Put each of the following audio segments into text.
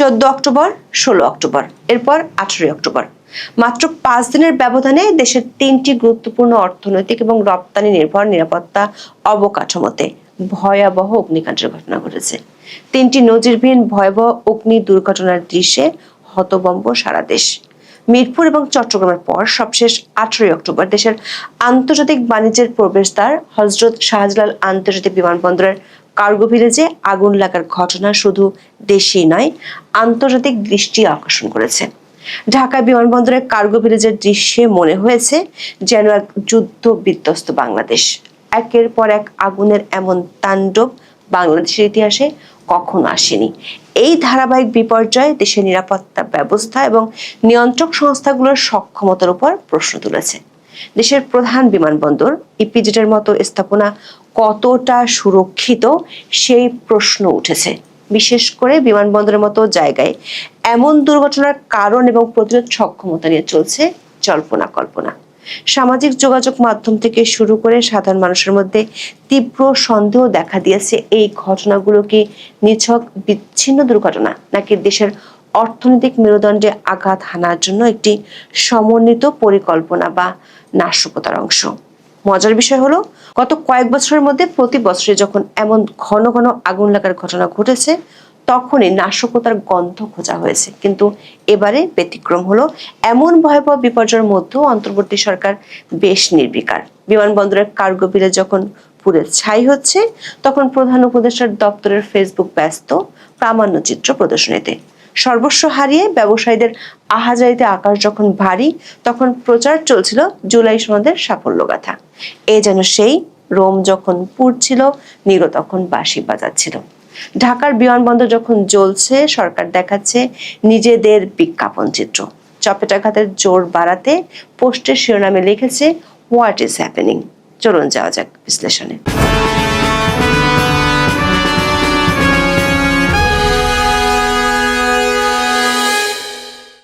চোদ্দ অক্টোবর, ষোলো অক্টোবর, এরপর আঠারোই অক্টোবর। মাত্র পাঁচ দিনের ব্যবধানে দেশের তিনটি গুরুত্বপূর্ণ অর্থনৈতিক এবং রপ্তানি নির্ভর নিরাপত্তা অবকাঠামোতে ভয়াবহ অগ্নিকাণ্ডের ঘটনা ঘটেছে। তিনটি নজিরবিহীন ভয়াবহ অগ্নি দুর্ঘটনার দৃশ্যে হতবম্ব সারা দেশ। মিরপুর এবং চট্টগ্রামের পর সবশেষ আঠারোই অক্টোবর দেশের আন্তর্জাতিক বাণিজ্যের প্রবেশদ্বার হজরত শাহজালাল আন্তর্জাতিক বিমানবন্দরের কার্গো ভিলেজে আগুন লাগার ঘটনা শুধু দেশেই নয়, আন্তর্জাতিক দৃষ্টি আকর্ষণ করেছে। ঢাকা বিমানবন্দরের কার্গো ভিলেজের দৃশ্যে মনে হয়েছে যেন এক যুদ্ধ বিধ্বস্ত বাংলাদেশ। একের পর এক আগুনের এমন তাণ্ডব বাংলাদেশের ইতিহাসে কখনো আসেনি। এই ধারাবাহিক বিপর্যয় দেশের নিরাপত্তা ব্যবস্থা এবং নিয়ন্ত্রক সংস্থাগুলোর সক্ষমতার উপর প্রশ্ন তুলেছে। দেশের প্রধান বিমানবন্দর ইপিজেটের মতো স্থাপনা কতটা সুরক্ষিত সেই প্রশ্ন উঠেছে। বিশেষ করে বিমানবন্দরের মতো জায়গায় এমন দুর্ঘটনার কারণ এবং প্রতিরোধ সক্ষমতা নিয়ে চলছে জল্পনা কল্পনা। সামাজিক যোগাযোগ মাধ্যম থেকে শুরু করে সাধারণ মানুষের মধ্যে তীব্র সন্দেহ দেখা দিয়েছে এই ঘটনাগুলো কি নিছক বিচ্ছিন্ন দুর্ঘটনা নাকি দেশের অর্থনৈতিক মেরুদণ্ডে আঘাত হানার জন্য একটি সমন্বিত পরিকল্পনা বা নাশকতার অংশ। মজার বিষয় হলো, গত কয়েক বছরের মধ্যে প্রতি বছরে যখন এমন ঘন ঘন আগুন লাগার ঘটনা ঘটেছে, তখনই নাশকতার গন্ধ খোঁজা হয়েছে। কিন্তু এবারে ব্যতিক্রম হলো, এমন ভয়াবহ বিপর্যয়ের মধ্যেও অন্তর্বর্তী সরকার বেশ নির্বিকার। বিমানবন্দরের কার্গো বিলে যখন পুরে ছাই হচ্ছে, তখন প্রধান উপদেষ্টার দপ্তরের ফেসবুক ব্যস্ত প্রামাণ্য চিত্র প্রদর্শনীতে। সর্বস্ব হারিয়ে ব্যবসায়ীদের আহাজারিতে আকাশ যখন ভারী, তখন প্রচার চলছিল জুলাই সনদের সাফল্য গাথা এ যেন সেই রোম যখন পুড়ছিল নীরো তখন বাঁশি বাজাচ্ছিল। ঢাকার বিমানবন্দর যখন জ্বলছে, সরকার দেখাচ্ছে নিজেদের বিজ্ঞাপন চিত্র। চপেটাঘাতের জোর বাড়াতে পোস্টের শিরোনামে লিখেছে হোয়াট ইজ হ্যাপেনিং চলুন যাওয়া যাক বিশ্লেষণে।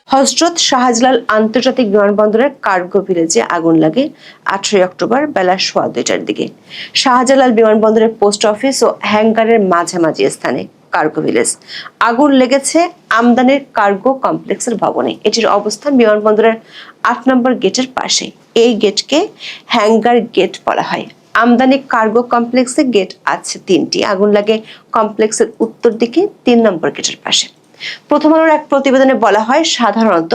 হজরত শাহজালাল আন্তর্জাতিক বিমানবন্দরের কার্গো ভিলেজে আগুন লাগে আঠারোই অক্টোবর বেলা সোয়া দুইটার দিকে। শাহজালাল বিমানবন্দরের পোস্ট অফিস ও হ্যাঙ্গারের মাঝামাঝি স্থানে কার্গো ভিলেজ। আগুন লেগেছে আমদানির কার্গো কমপ্লেক্সের ভবনে। এটির অবস্থান বিমানবন্দরের আট নম্বর গেটের পাশে। এই গেটকে হ্যাঙ্গার গেট বলা হয়। আমদানি কার্গো কমপ্লেক্সে গেট আছে তিনটি। আগুন লাগে কমপ্লেক্সের উত্তর দিকে তিন নম্বর গেটের পাশে। প্রথম আলোর এক প্রতিবেদনে বলা হয়, সাধারণত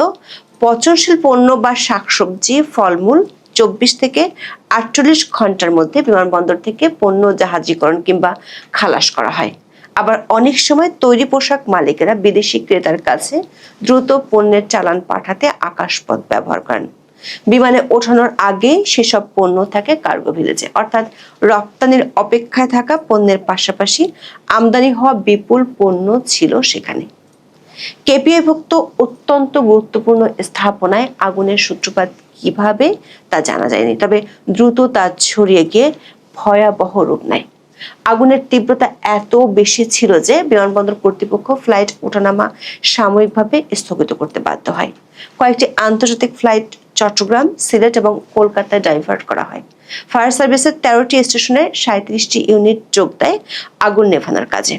পচনশীল পণ্য বা শাকসবজি, ফলমূল চব্বিশ থেকে আটচল্লিশ ঘণ্টার মধ্যে বিমানবন্দর থেকে পণ্য জাহাজীকরণ কিংবা খালাস করা হয়। আবার অনেক সময় তৈরি পোশাক মালিকেরা বিদেশি ক্রেতার কাছে দ্রুত পণ্যের চালান পাঠাতে আকাশপথ ব্যবহার করেন। বিমানে ওঠানোর আগে সেসব পণ্য থাকে কার্গো ভিলেজে। অর্থাৎ রপ্তানির অপেক্ষায় থাকা পণ্যের পাশাপাশি আমদানি হওয়া বিপুল পণ্য ছিল সেখানে। কেপিএভুক্ত অত্যন্ত গুরুত্বপূর্ণ স্থাপনায় আগুনের সূত্রপাত কীভাবে তা জানা যায়নি। তবে দ্রুত তা ছড়িয়ে গিয়ে ভয়াবহ রূপ নেয়। আগুনের তীব্রতা এত বেশি ছিল যে বিমানবন্দর কর্তৃপক্ষ ফ্লাইট ওঠানামা সাময়িকভাবে স্থগিত করতে বাধ্য হয়। কয়েকটি আন্তর্জাতিক ফ্লাইট চট্টগ্রাম, সিলেট এবং কলকাতায় ডাইভার্ট করা হয়। ফায়ার সার্ভিসের তেরোটি স্টেশনে সাঁত্রিশটি ইউনিট যোগ দেয় আগুন নেভানোর কাজে।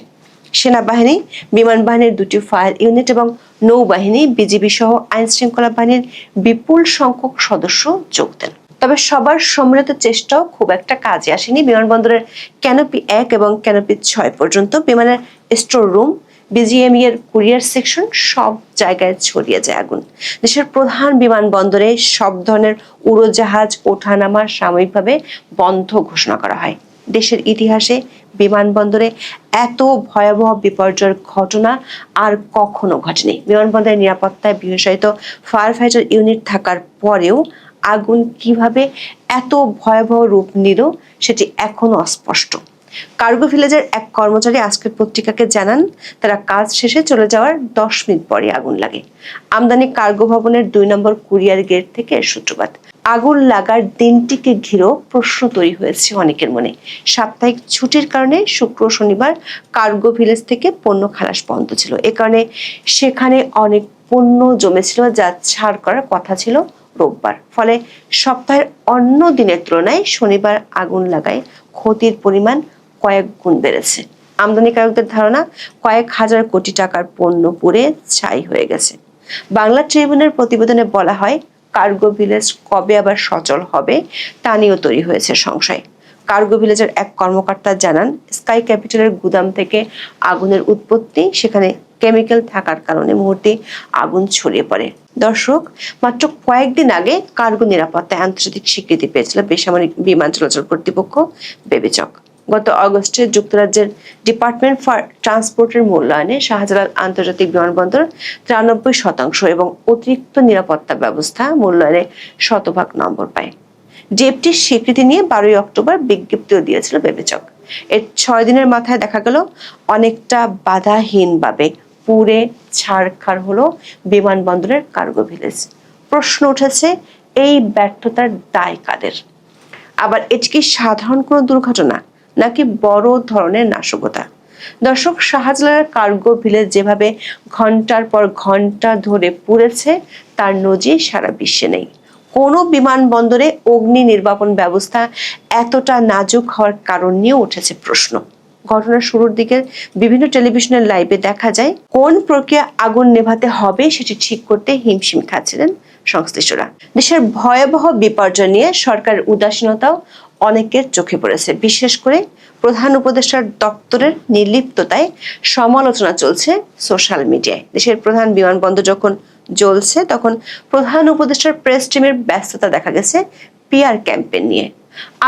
সেনাবাহিনী বিমান বাহিনীর দুটি ফায়ার ইউনিট এবং নৌবাহিনী, বিজিবি সহ আইন শৃঙ্খলা বাহিনীর বিপুল সংখ্যক সদস্য যোগ দেন। তবে সবার সম্মিলিত চেষ্টাও খুব একটা কাজে আসেনি। বিমানবন্দরের ক্যানোপি এক এবং ক্যানোপি ছয় পর্যন্ত বিমানের স্টোর রুম, বিজিএমই এর কুরিয়ার সেকশন সব জায়গায় ছড়িয়ে যায় আগুন। দেশের প্রধান বিমানবন্দরে সব ধরনের উড়োজাহাজ, ওঠানামা সাময়িকভাবে বন্ধ ঘোষণা করা হয়। দেশের ইতিহাসে বিমানবন্দরে এত ভয়াবহ বিপর্যয়ের ঘটনা আর কখনো ঘটেনি। বিমানবন্দরের নিরাপত্তায় বিশেষায়িত ফায়ার ফাইটার ইউনিট থাকার পরেও আগুন কীভাবে এত ভয়াবহ রূপ নিল সেটি এখনও অস্পষ্ট। কার্গো ভিলেজের এক কর্মচারী আজকের পত্রিকাকে জানান, তারা কাজ শেষে চলে যাওয়ার দশ মিনিট পরে আগুন লাগে। আমদানি কার্গো ভবনের দুই নম্বর কুরিয়ার গেট থেকে সূত্রপাত। আগুন লাগার দিনটিকে ঘিরেও প্রশ্ন তৈরি হয়েছে অনেকের মনে। সাপ্তাহিক ছুটির কারণে শুক্র শনিবার কার্গো ভিলেজ থেকে পণ্য খালাস বন্ধ ছিল। এ কারণে সেখানে অনেক পণ্য জমেছিল যা ছাড় করার কথা ছিল রোববার। ফলে সপ্তাহের অন্য দিনের তুলনায় শনিবার আগুন লাগায় ক্ষতির পরিমাণ কয়েক গুণ বেড়েছে। আমদানিকারকদের ধারণা, কয়েক হাজার কোটি টাকার পণ্য পুড়ে ছাই হয়ে গেছে। বাংলা ট্রিবিউনের প্রতিবেদনে বলা হয় কার্গো ভিলেজ কবে আবার সচল হবে তা নিয়েও তৈরি হয়েছে সংশয়। কার্গো ভিলেজের এক কর্মকর্তা জানান, স্কাই ক্যাপিটালের গুদাম থেকে আগুনের উৎপত্তি সেখানে কেমিক্যাল থাকার কারণে মুহূর্তে আগুন ছড়িয়ে পড়ে। দর্শক, মাত্র কয়েকদিন আগে কার্গো নিরাপত্তায় আন্তর্জাতিক স্বীকৃতি পেয়েছিল বেসামরিক বিমান চলাচল কর্তৃপক্ষ, বেবেচক। গত অগস্টে যুক্তরাজ্যের ডিপার্টমেন্ট ফর ট্রান্সপোর্টের মূল্যায়নে শাহজালাল আন্তর্জাতিক বিমানবন্দর তিরানব্বই শতাংশ এবং অতিরিক্ত নিরাপত্তা ব্যবস্থা মূল্যায়নে শতভাগ নম্বর পায়। ডিএফটির স্বীকৃতি নিয়ে বারোই অক্টোবর বিজ্ঞপ্তিও দিয়েছিল বিবেচক। এর ছয় দিনের মাথায় দেখা গেল, অনেকটা বাধাহীনভাবে পুরে ছাড়খাড় হলো বিমানবন্দরের কার্গো ভিলেজ। প্রশ্ন উঠেছে, এই ব্যর্থতার দায় কাদের? আবার এটি কি সাধারণ কোনো দুর্ঘটনা? নাকি বড় ধরনের নাশকতা? দর্শক, শাহজালালের কার্গো ভিলেজ যেভাবে ঘণ্টার পর ঘণ্টা ধরে পুড়েছে, তার নজির সারা বিশ্বে নেই। কোনো বিমানবন্দরে অগ্নি নির্বাপন ব্যবস্থা এতটা নাজুক হওয়ার কারণ নিয়ে উঠেছে প্রশ্ন। ঘটনার শুরুর দিকে বিভিন্ন টেলিভিশনের লাইভে দেখা যায়, কোন প্রক্রিয়া আগুন নেভাতে হবে সেটি ঠিক করতে হিমশিম খাচ্ছিলেন সংশ্লিষ্টরা। দেশের ভয়াবহ বিপর্যয় নিয়ে সরকারের উদাসীনতাও অনেকের চোখে পড়েছে। বিশেষ করে প্রধান উপদেষ্টার দপ্তরের নির্লিপ্ততায় সমালোচনা চলছে সোশ্যাল মিডিয়ায়। দেশের প্রধান বিমানবন্দর যখন জ্বলছে, তখন প্রধান উপদেষ্টার প্রেস টিমের ব্যস্ততা দেখা গেছে পিআর ক্যাম্পেন নিয়ে।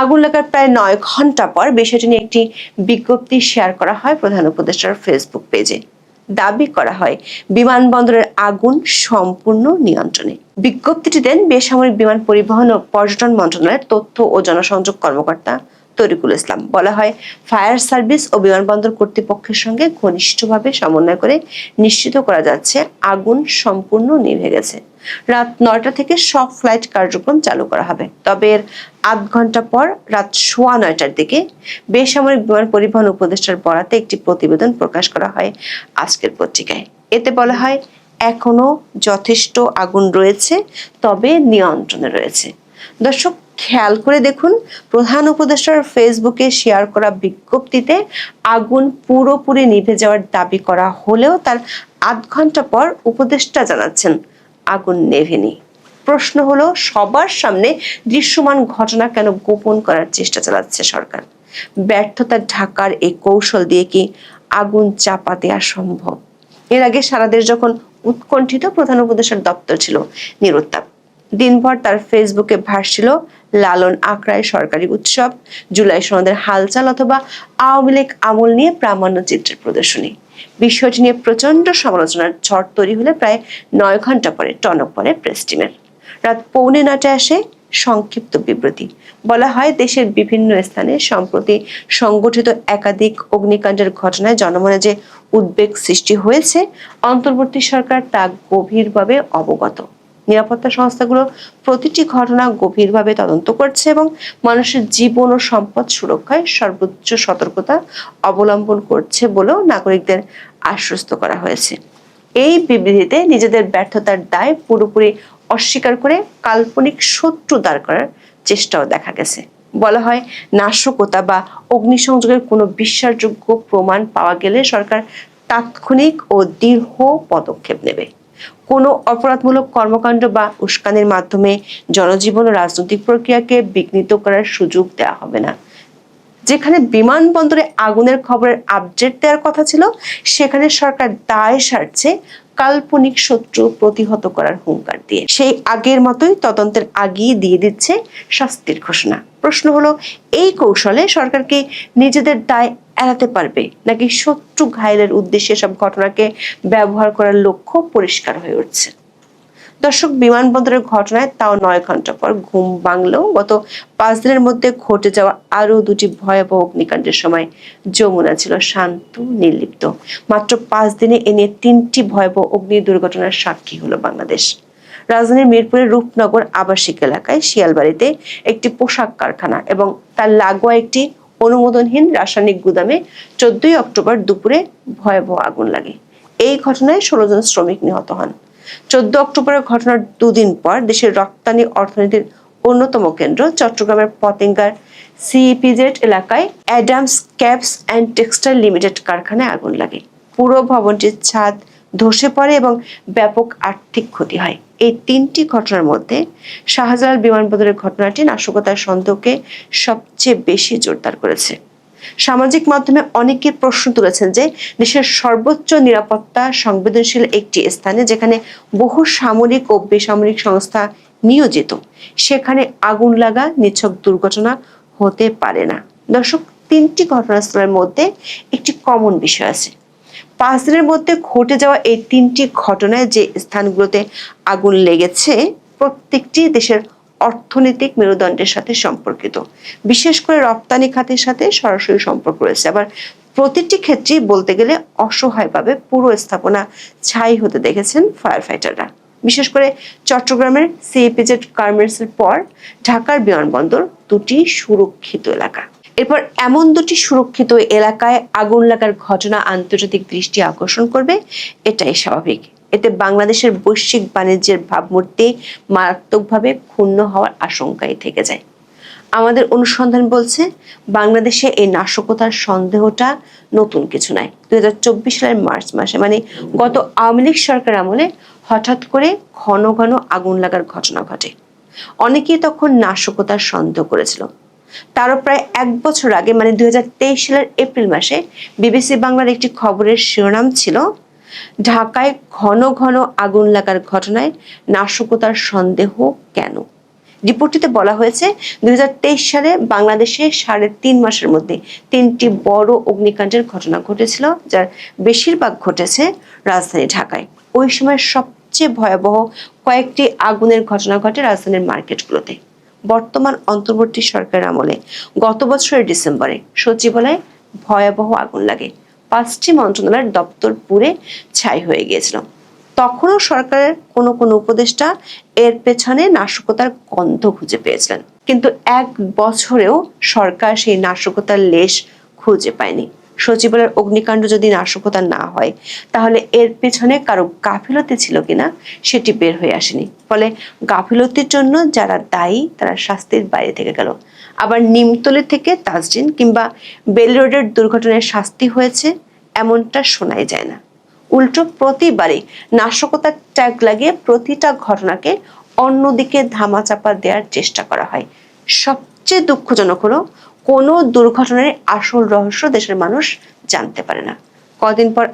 আগুন লাগার প্রায় নয় ঘণ্টা পর বিষয়টি নিয়ে একটি বিজ্ঞপ্তি শেয়ার করা হয় প্রধান উপদেষ্টার ফেসবুক পেজে। দাবি করা হয়। বিমানবন্দরের আগুন সম্পূর্ণ নিয়ন্ত্রণে। বিজ্ঞপ্তিটি দেন বেসামরিক বিমান পরিবহন ও পর্যটন মন্ত্রণালয়ের তথ্য ও জনসংযোগ কর্মকর্তা তরিকুল ইসলাম। বলা হয়, ফায়ার সার্ভিস ও বিমানবন্দর কর্তৃপক্ষের সঙ্গে ঘনিষ্ঠভাবে সমন্বয় করে নিশ্চিত করা যাচ্ছে, আগুন সম্পূর্ণ নিভে গেছে। রাত নয়টা থেকে সব ফ্লাইট কার্যক্রম চালু করা হবে। তবে এর আধ ঘণ্টা পর রাত সোয়া নয়টার দিকে বেসামরিক বিমান পরিবহন উপদেষ্টার বরাতে একটি প্রতিবেদন প্রকাশ করা হয় আজকের পত্রিকায়। এতে বলা হয়, এখনও যথেষ্ট আগুন রয়েছে, তবে নিয়ন্ত্রণে রয়েছে। দর্শক, খেয়াল করে দেখুন, প্রধান উপদেষ্টার ফেসবুকে শেয়ার করা বিজ্ঞপ্তিতে আগুন পুরোপুরি নিভে যাওয়ার দাবি করা হলেও তার আধ ঘণ্টা পর উপদেষ্টা জানাচ্ছেন আগুন নেভেনি। প্রশ্ন হলো, সবার সামনে দৃশ্যমান ঘটনা কেন গোপন করার চেষ্টা চালাচ্ছে সরকার? ব্যর্থতা ঢাকার এই কৌশল দিয়ে কি আগুন চাপা দেওয়া সম্ভব? এর আগে সারা দেশ যখন উৎকণ্ঠিত প্রধান উপদেশের দপ্তর ছিল, নিরুত্তাপ। দিনভর তার ফেসবুকে ভাসছিল লালন আখড়ায় সরকারি উৎসব, জুলাই সনদের হালচাল অথবা আওয়ামী লীগ আমল নিয়ে প্রামাণ্য চিত্রের প্রদর্শনী। বিষয়টি নিয়ে প্রচণ্ড সমালোচনার ঝড় তৈরি হলে প্রায় নয় ঘণ্টা পরে টনক পরে প্রেস টিমের। রাত পৌনে নটায় আসে সংক্ষিপ্ত বিবৃতি। বলা হয়, দেশের বিভিন্ন স্থানে সম্প্রতি সংগঠিত একাধিক অগ্নিকাণ্ডের ঘটনায় জনমনে যে উদ্বেগ সৃষ্টি হয়েছে, অন্তর্বর্তী সরকার তা গভীরভাবে অবগত। নিরাপত্তা সংস্থাগুলো প্রতিটি ঘটনা গভীরভাবে তদন্ত করছে এবং মানুষের জীবন ও সম্পদ সুরক্ষায় সর্বোচ্চ সতর্কতা অবলম্বন করছে বলেও নাগরিকদের আশ্বস্ত করা হয়েছে। এই বিবৃতিতে নিজেদের ব্যর্থতার দায় পুরোপুরি অস্বীকার করে কাল্পনিক শত্রু দাঁড় করার চেষ্টাও দেখা গেছে। বলা হয়, নাশকতা বা অগ্নিসংযোগের কোনো বিশ্বাসযোগ্য প্রমাণ পাওয়া গেলে সরকার তাৎক্ষণিক ও দৃঢ় পদক্ষেপ নেবে। কোনো অপরাধমূলক কর্মকাণ্ড বা উস্কানির মাধ্যমে জনজীবন ও রাজনৈতিক প্রক্রিয়াকে বিঘ্নিত করার সুযোগ দেওয়া হবে না। যেখানে বিমানবন্দরে আগুনের খবরের আপডেট দেওয়ার কথা ছিল, সেখানে সরকার দায় সারছে কাল্পনিক শত্রু প্রতিহত করার হুঙ্কার দিয়ে। সেই আগের মতোই তদন্তের আগিয়ে দিয়ে দিচ্ছে শাস্তির ঘোষণা। প্রশ্ন হলো, এই কৌশলে সরকারকে নিজেদের দায় এড়াতে পারবে। নাকি শত্রু ঘায়লের উদ্দেশ্যে সব ঘটনাকে ব্যবহার করার লক্ষ্য পরিষ্কার হয়ে উঠছে? দর্শক, বিমানবন্দরের ঘটনায় তাও নয় ঘণ্টা পর ঘুম ভাঙলেও গত পাঁচ দিনের মধ্যে ঘটে যাওয়া আরও দুটি ভয়াবহ অগ্নিকাণ্ডের সময় যমুনা ছিল শান্ত, নির্লিপ্ত। মাত্র পাঁচ দিনে এ নিয়ে তিনটি ভয়াবহ অগ্নি দুর্ঘটনার সাক্ষী হলো বাংলাদেশ। রাজধানীর মিরপুরের রূপনগর আবাসিক এলাকায় শিয়ালবাড়িতে একটি পোশাক কারখানা এবং তার লাগোয়া একটি অনুমোদনহীন রাসায়নিক গুদামে চোদ্দই অক্টোবর দুপুরে ভয়াবহ আগুন লাগে। এই ঘটনায় ষোলো জন শ্রমিক নিহত হন। চোদ্দ অক্টোবরের ঘটনার দুদিন পর দেশের রপ্তানি অর্থনীতির অন্যতম কেন্দ্র চট্টগ্রামের পতেঙ্গার সিইপিজেড এলাকায় Adams caps and textile limited কারখানায় আগুন লাগে। পুরো ভবনটির ছাদ ধসে পড়ে এবং ব্যাপক আর্থিক ক্ষতি হয়। এই তিনটি ঘটনার মধ্যে শাহজালাল বিমানবন্দরের ঘটনাটি নাশকতার সন্দেহকে সবচেয়ে বেশি জোরদার করেছে। সামাজিক মাধ্যমে অনেকে প্রশ্ন তুলেছেন যে দেশের সর্বোচ্চ নিরাপত্তা সংবেদনশীল একটি স্থানে যেখানে বহু সামরিক ও বেসামরিক সংস্থা নিয়োজিত, সেখানে আগুন লাগা নিছক দুর্ঘটনা হতে পারে না। দর্শক, তিনটি ঘটনাস্থলের মধ্যে একটি কমন বিষয় আছে। পাঁচ দিনের মধ্যে ঘটে যাওয়া এই তিনটি ঘটনায় যে স্থানগুলোতে আগুন লেগেছে, প্রত্যেকটি দেশের অর্থনৈতিক মেরুদণ্ডের সাথে সম্পর্কিত। বিশেষ করে রপ্তানি খাতের সাথে সরাসরি সম্পর্ক রয়েছে। আবার প্রতিটি ক্ষেত্রেই বলতে গেলে অসহায়ভাবে পুরো স্থাপনা ছাই হতে দেখেছেন ফায়ার ফাইটাররা বিশেষ করে চট্টগ্রামের সিএপিজেড গার্মেন্টসের পর ঢাকার বিমানবন্দর দুটি সুরক্ষিত এলাকা। এরপর এমন দুটি সুরক্ষিত এলাকায় আগুন লাগার ঘটনা আন্তর্জাতিক দৃষ্টি আকর্ষণ করবে, এটাই স্বাভাবিক। এতে বাংলাদেশের বৈশ্বিক বাণিজ্যের ভাবমূর্তি মারাত্মকভাবে ক্ষুণ্ণ হওয়ার আশঙ্কাই থেকে যায়। আমাদের অনুসন্ধান বলছে, বাংলাদেশে এই নাশকতার সন্দেহটা নতুন কিছু নয়। দুই সালের মার্চ মাসে মানে গত আওয়ামী লীগ সরকার আমলে হঠাৎ করে ঘন ঘন আগুন লাগার ঘটনা ঘটে। অনেকেই তখন নাশকতার সন্দেহ করেছিল। তারও প্রায় এক বছর আগে মানে দুই হাজার তেইশ সালের এপ্রিল মাসে বিবিসি বাংলার একটি খবরের শিরোনাম ছিল, ঢাকায় ঘন ঘন আগুন লাগার ঘটনায় নাশকতার সন্দেহ কেন? রিপোর্টটিতে বলা হয়েছে, দুই হাজার তেইশ সালে বাংলাদেশে সাড়ে তিন মাসের মধ্যে তিনটি বড় অগ্নিকাণ্ডের ঘটনা ঘটেছিল, যার বেশিরভাগ ঘটেছে রাজধানী ঢাকায়। ওই সময় সবচেয়ে ভয়াবহ কয়েকটি আগুনের ঘটনা ঘটে রাজধানীর মার্কেটগুলোতে। বর্তমান অন্তর্বর্তী সরকার আমলে গত বছরের ডিসেম্বরে সচিবালয়ে ভয়াবহ আগুন লাগে। পাঁচটি মন্ত্রণালয়ের দপ্তর পুড়ে ছাই হয়ে গিয়েছিল। তখনও সরকারের কোনো কোনো উপদেষ্টা এর পেছনে নাশকতার গন্ধ খুঁজে পেয়েছিলেন। কিন্তু এক বছরেও সরকার সেই নাশকতার লেশ খুঁজে পায়নি। সচিবালয়ের অগ্নিকাণ্ড যদি নাশকতা না হয়, তাহলে এর পেছনে কারও গাফিলতি ছিল কিনা সেটি বের হয়ে আসেনি। ফলে গাফিলতির জন্য যারা দায়ী, তারা শাস্তির বাইরে থেকে গেল। আবার নিমতলি থেকে তাজরিন কিংবা বেল রোডের দুর্ঘটনায় শাস্তি হয়েছে, এমনটা শোনাই যায় না। উল্টো প্রতিবারই নাশকতার ট্যাগ লাগিয়ে প্রতিটা ঘটনাকে অন্যদিকে ধামাচাপা দেওয়ার চেষ্টা করা হয়। সবচেয়ে দুঃখজনক হলো কোনো দুর্ঘটনার আসল রহস্য দেশের মানুষ জানতে পারে না। কদিন পর